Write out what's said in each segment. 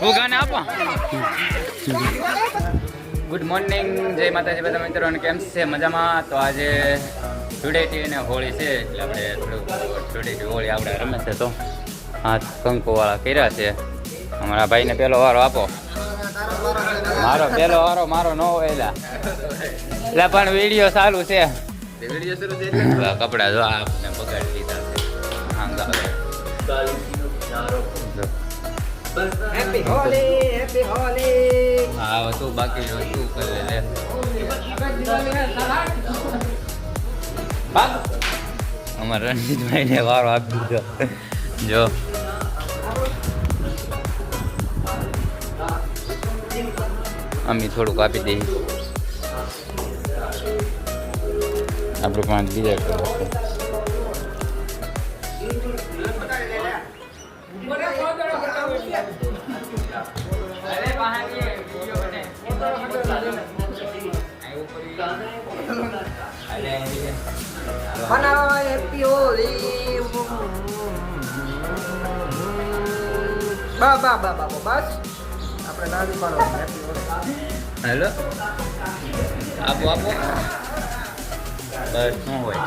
હું ગાને આપો? Good morning જય માતાજી બધા મિત્રોને કેમ છે? મજામાં? તો આજે ધૂળેટી અને હોળી છે એટલે આપણે થોડુંક ધૂળેટી હોળી આપણે રમે છે તો હાથ કંકુવાળા કર્યા છે. અમારા ભાઈને પેલો વારો આપો. મારો પેલો વારો મારો ન હોય એટલે પણ વીડિયો ચાલુ છે. કપડા જો આપને બગાડી હા, હવે તું બાકી જો તું કરે લે અમારા રણજીતભાઈ ને વારો આપી દીધો. જો. અમે થોડુંક આપી દઈએ. આપણે પાંચ બીજા કરવા છે. મનાવો હેપી હોલી બા બા બા બા બસ આપણે નાની પાડો હેપી હોલી હેલો? આપો આપો. બસ, શું હોય?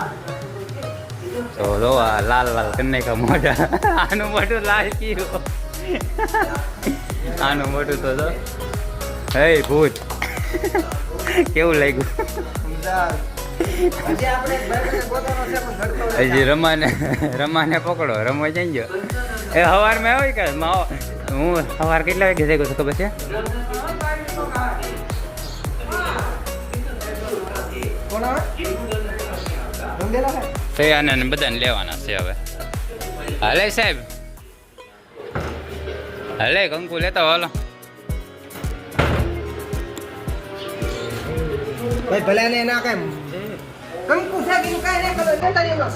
તો જો આ લાલ લાલ કન્ને કા મોઢા. આનું મોઢું લાલ કીધું. આનું મોઢું તો હે, ભૂત. કેવું લાગ્યું? હજી રમાને રમાને પકડો, રમવા જઈ ગયો. એ સવારમાં હોય કે માવો? હું સવાર કેટલા વાગે જઈ ગયો ખબર છે? ને બધાને લેવાના છે હવે. હાલે સાહેબ. હાલે કંકુ, લેતા હો, હાલો ભાઈ ભલે ને એના કઈ કંકુ છે કે કાંઈ નહીં કરો લેતા રહ્યો.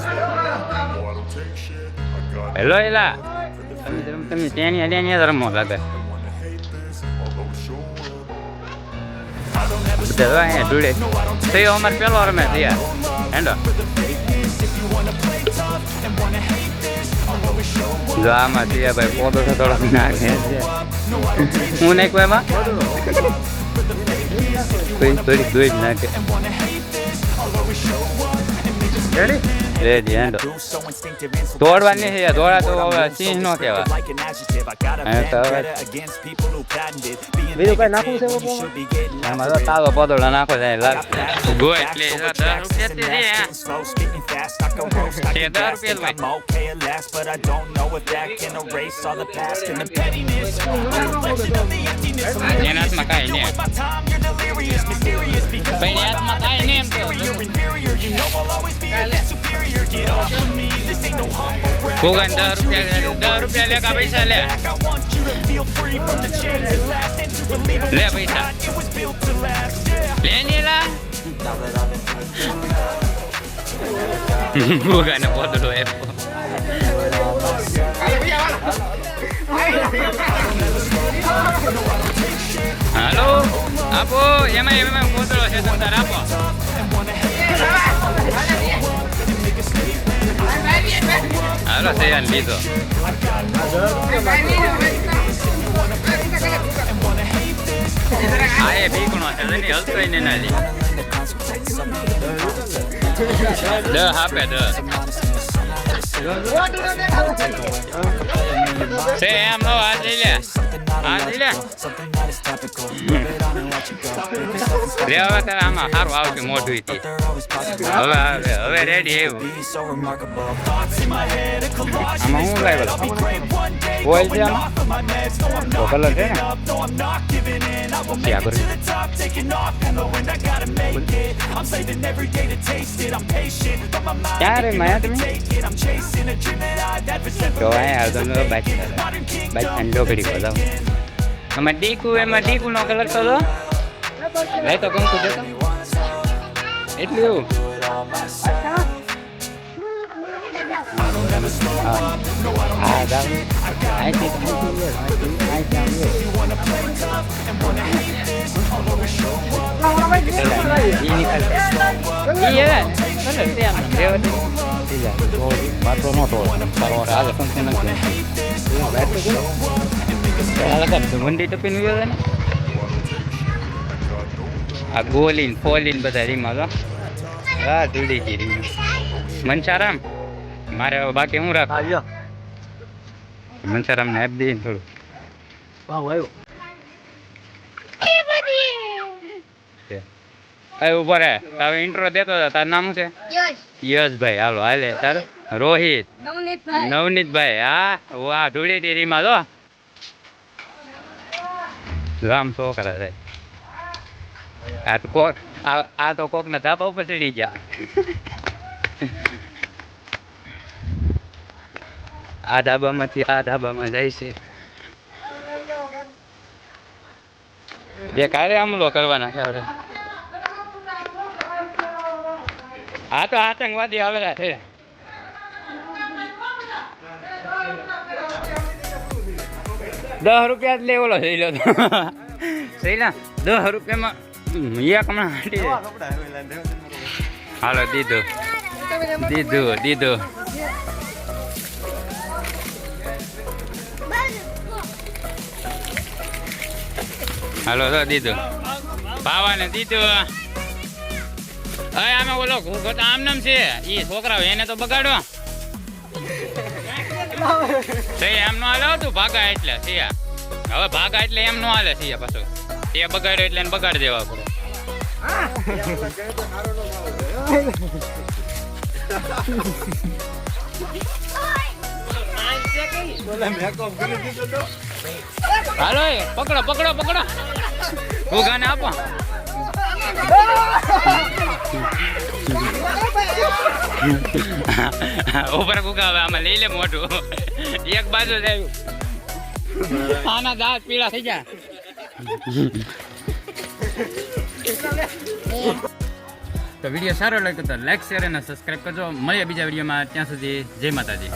હેલો એલા તમે તમે તમે ત્યાં ત્યાં રમો લાગે બધા જો અહીંયા જોડે થયો અમારે પેલો રમે થયા હેંડો જો આમાં થયા ભાઈ પોતો તો થોડોક નાખે છે હું Foi em રેડી હેંડો દોડવાની છે દોડા તો હવે સિંહ નો કહેવાય હા, તો હવે બીજું કઈ નાખવું છે બાપુ? આમાં તો તાવો પદોડા નાખો જાય લાગ ગોય એટલે દસ રૂપિયા થી છે છે દસ રૂપિયા એના હાથમાં કાંઈ નહીં ભાઈ હાથમાં કાંઈ નહીં એમ તો ભોગન દસ રૂપિયા દસ રૂપિયા લે કા પૈસા લે લે પૈસા લે નીલા ભોગાને પોતડો આપ્યો હાલો આપો એમાં એમાં પોતળો છે તમ તાર આપો હાલો Ahora se llegan lisos. Aye, piccolo, and then you'll train in Ali. The happy, the. Say, I'm no Azilia. Azilia. રે હવે તારે આમાં સારું આવશે મોઢું થી હવે હવે હવે રેડી આવ્યું. આમાં હું લાવ્યો ઓઇલ છે તો કલર છે ને? કરું કરી આમાં ડીકુ, એમાં ડીકુ નો કલર તો દો લઈ તો કંકુ દેતો એટલું એવું હા હા જાવ અહીંથી અહીંથી અહીંથી ઈ આ ગોલીન ફોલીન બધા રીમા તો હા જુડી ગઈ રીમ. મનસારામ મારે બાકી હું રાખ? મનસારામ ને આપી દઈએ ને થોડું. ભાવ આવ્યો. એ ઊભો રે તારે ઇન્ટ્રો દેતો હતો તારું નામ છે? યશભાઈ. હાલો હાલે. તાર? રોહિત. નવનીતભાઈ. હા? વાહ ધૂળેટી રીમાં તો રામ છોકરા આ તો કોક આ તો કોક ના ધાબા ઉપર ચડી ગયા. આ ધાબામાંથી આ ધાબામાં જાય છે. બે કારે હમલો કરવાના છે આપણે આ તો આતંકવાદી આવેલા છે. દસ રૂપિયા જ લેવલો થઈ લો સહીલા દસ રૂપિયામાં એક હમણાં. હાલો દીધું દીધું દીધું હાલો તો દીધું ભાવાને દીધું હવે આમે ઓલો ઘૂઘો તો આમ નામ છે એ છોકરાઓ એને તો બગાડો એમ નો હાલે તું ભાગા એટલે સિયા હવે ભાગા એટલે એમ નો હાલે સિયા પાછું તે બગાડ્યો એટલે બગાડ દેવા પડે. હાલો પકડો પકડો પકડો પકડો. ઘૂઘાને આપો. ઉપર ઘૂઘા હવે આમાં લઈ લે મોટું એક બાજુ જ આના દાંત પીળા થઈ ગયા. તો વીડિયો સારો લાગ્યો તો લાઈક શેર અને સબસ્ક્રાઈબ કરજો. મળીએ બીજા વિડીયોમાં. ત્યાં સુધી જય માતાજી.